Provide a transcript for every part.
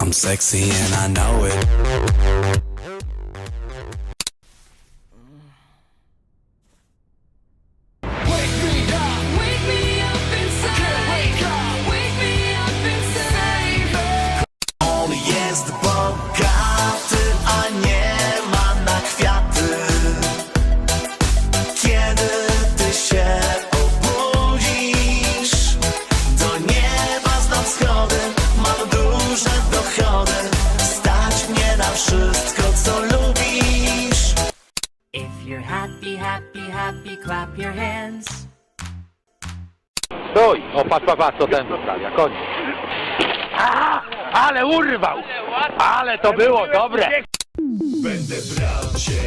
I'm sexy and I know it. Happy, clap your hands. Stój! O, patrz, patrz, patrz, co ten zostawia, koniec. A, ale urwał! Ale to było dobre! Będę brał cię,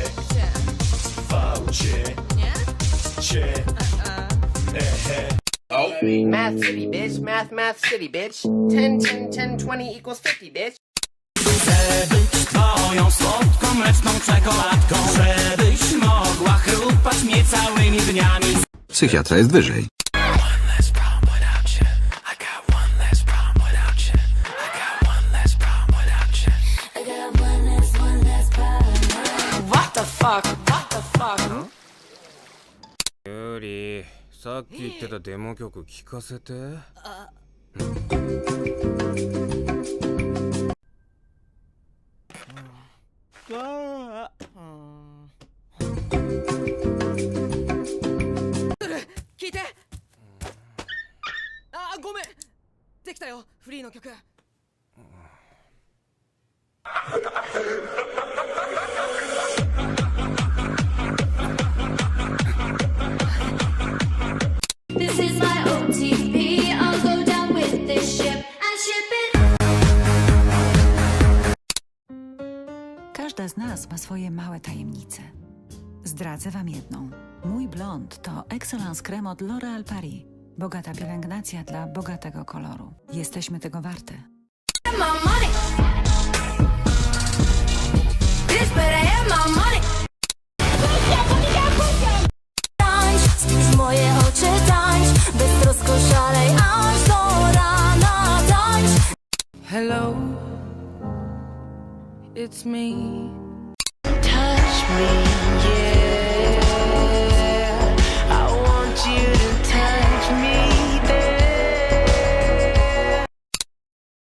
wał cię, cię. Math City, bitch. Math, Math City, bitch. 10, 10, 10, 20 equals 50, bitch. Twoją słodką, mleczną czekoladką problem without you. What the fuck? What the fuck? ユーリさっき言ってたデモ曲聞かせて聞 できたよフリーの曲 This is my OTP. I'll go down with this ship and ship it. Każda z nas ma swoje małe tajemnice. Zdradzę Wam jedną. Mój blond to Excellence Creme od L'Oréal Paris. Bogata pielęgnacja dla bogatego koloru. Jesteśmy tego warte. Moje oczy, tańcz. Beztrosko szalej, aż do rana, tańcz. Hello, it's me. Touch me.